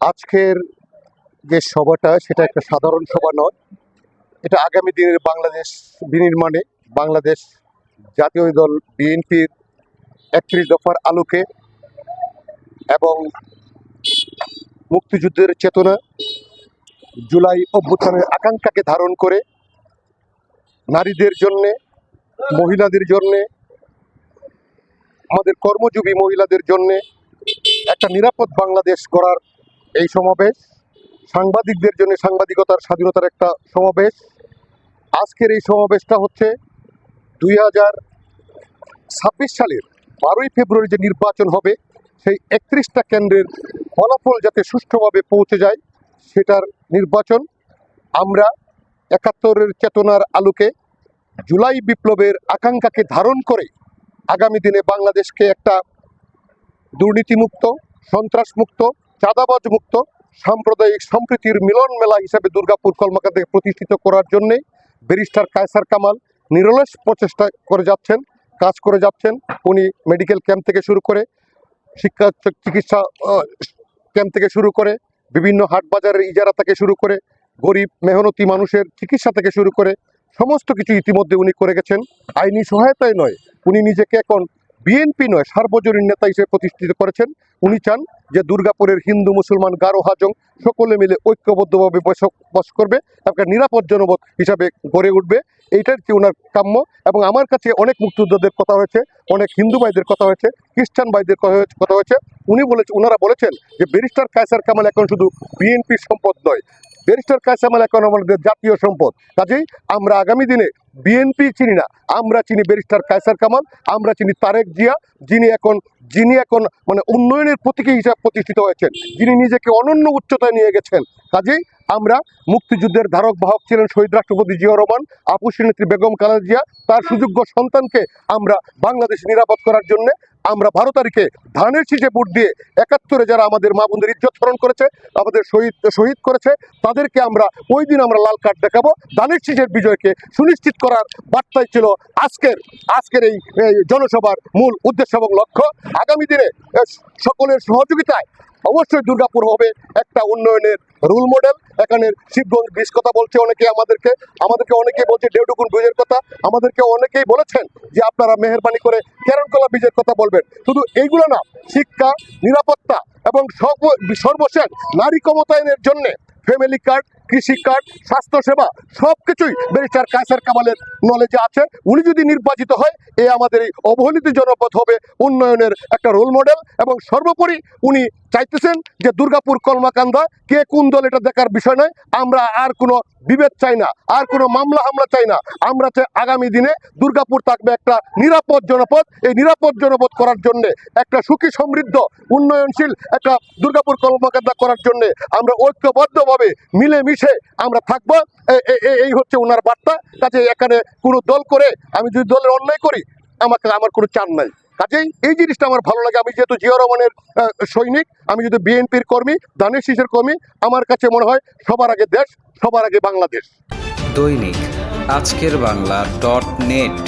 আজকের যে সভাটা, সেটা একটা সাধারণ সভা নয়। এটা আগামী দিনের বাংলাদেশ বিনির্মাণে, বাংলাদেশ জাতীয় দল বিএনপির একত্রিশ দফার আলোকে এবং মুক্তিযুদ্ধের চেতনা জুলাই অভ্যুত্থানের আকাঙ্ক্ষাকে ধারণ করে নারীদের জন্যে, মহিলাদের জন্যে, আমাদের কর্মজীবী মহিলাদের জন্যে একটা নিরাপদ বাংলাদেশ গড়ার এই সমাবেশ সাংবাদিকদের জন্য সাংবাদিকতার স্বাধীনতার একটা সমাবেশ। আজকের এই সমাবেশটা হচ্ছে দুই হাজার ছাব্বিশ সালের বারোই ফেব্রুয়ারি যে নির্বাচন হবে, সেই একত্রিশটা কেন্দ্রের ফলাফল যাতে সুষ্ঠুভাবে পৌঁছে যায়, সেটার নির্বাচন আমরা একাত্তরের চেতনার আলোকে জুলাই বিপ্লবের আকাঙ্ক্ষাকে ধারণ করে আগামী দিনে বাংলাদেশকে একটা দুর্নীতিমুক্ত, সন্ত্রাসমুক্ত চাঁদাবাজ মুক্ত, সাম্প্রদায়িক সম্প্রীতির মিলন মেলা হিসাবে দুর্গাপুর কলমাকাতে প্রতিষ্ঠিত করার জন্যে ব্যারিস্টার কায়সার কামাল নিরলস প্রচেষ্টা করে যাচ্ছেন, কাজ করে যাচ্ছেন। উনি মেডিকেল ক্যাম্প থেকে শুরু করে শিক্ষা চিকিৎসা ক্যাম্প থেকে শুরু করে বিভিন্ন হাট বাজারের ইজারা থেকে শুরু করে গরিব, মেহনতি মানুষের চিকিৎসা থেকে শুরু করে সমস্ত কিছু ইতিমধ্যে উনি করে গেছেন। আইনি সহায়তায় নয়, উনি নিজেকে এখন বিএনপি নয়, সার্বজনীন নেতা হিসেবে প্রতিষ্ঠিত করেছেন। উনি চান যে দুর্গাপুরের হিন্দু, মুসলমান, গারো, হাজং সকলে মিলে ঐক্যবদ্ধভাবে বস- বস করবে একটা নিরাপদ জনপদ হিসাবে গড়ে উঠবে। এইটার কি ওনার কাম্য এবং আমার কাছে অনেক মুক্তিযোদ্ধাদের কথা হয়েছে, অনেক হিন্দু ভাইদের কথা হয়েছে, খ্রিস্টান ভাইদের কথা হয়েছে- কথা হয়েছে। উনি বলেছে ওনারা বলেছেন যে ব্যারিস্টার কায়সার কামাল এখন শুধু বিএনপির সম্পদ নয় ব্যারিস্টার কায়সামাল এখন আমাদের জাতীয় সম্পদ। কাজেই আমরা আগামী দিনে বিএনপি চিনি না, আমরা চিনি ব্যারিস্টার কায়সার কামাল, আমরা চিনি তারেক জিয়া, যিনি এখন যিনি এখন মানে উন্নয়নের প্রতীকী হিসাবে প্রতিষ্ঠিত হয়েছেন, যিনি নিজেকে অনন্য উচ্চতায় নিয়ে গেছেন। কাজেই আমরা মুক্তিযুদ্ধের ধারক বাহক ছিলেন শহীদ রাষ্ট্রপতি জিয়া রহমান আপুসী নেত্রী বেগম খালেদা জিয়া, তার সুযোগ্য সন্তানকে আমরা বাংলাদেশ নিরাপদ করার জন্য আমরা বারো তারিখে ধানের শীষে ভোট দিয়ে একাত্তরে যারা আমাদের মা বোনদের ইজ্জত হরণ করেছে, আমাদের শহীদ শহীদ করেছে, তাদেরকে আমরা ওই দিন আমরা লাল কার্ড দেখাবো। ধানের শীষের বিজয়কে সুনিশ্চিত করার বার্তাই ছিল আজকের আজকের এই জনসভার মূল উদ্দেশ্য এবং লক্ষ্য। আগামী দিনে সকলের সহযোগিতায় অবশ্যই দুর্গাপুর হবে একটা উন্নয়নের রোল মডেল এখানে শিবগঞ্জ বিশ কথা বলছে অনেকে আমাদেরকে। আমাদেরকে অনেকেই বলছে ডেউডুকুন ব্রিজের কথা। আমাদেরকে অনেকেই বলেছেন যে আপনারা মেহরবানি করে কেরণকলা ব্রিজের কথা বলবেন। শুধু এইগুলো না, শিক্ষা, নিরাপত্তা এবং সর্ব- সর্বশেষ নারী ক্ষমতায়নের জন্য ফ্যামিলি কার্ড কৃষি কার্ড স্বাস্থ্যসেবা সব কিছুই ব্যারিস্টার কায়সার কামালের নলেজে আছে। উনি যদি নির্বাচিত হয়, এ আমাদের এই অবহেলিত জনপদ হবে উন্নয়নের একটা রোল মডেল এবং সর্বোপরি উনি চাইতেছেন যে দুর্গাপুর কলমাকান্দা, কে কোন দল এটা দেখার বিষয় নয়। আমরা আর কোনো বিভেদ চাই না, আর কোনো মামলা হামলা চাই না। আমরা চাই আগামী দিনে দুর্গাপুর থাকবে একটা নিরাপদ জনপদ। এই নিরাপদ জনপদ করার জন্য একটা সুখী, সমৃদ্ধ, উন্নয়নশীল একটা দুর্গাপুর কলমাকান্দা করার জন্য আমরা ঐক্যবদ্ধভাবে মিলেমিশে আমরা থাকব। এই হচ্ছে ওনার বার্তা। কাজে এখানে কোনো দল করে আমি যদি দলের অন্যায় করি, আমাকে আমার কোনো চান নাই। কাজেই এই জিনিসটা আমার ভালো লাগে। আমি যেহেতু জিয়া রহমানের সৈনিক, আমি যদি বিএনপির কর্মী দানের শীষের কর্মী, আমার কাছে মনে হয় সবার আগে দেশ, সবার আগে বাংলাদেশ। দৈনিক আজকের বাংলা ডট নেট।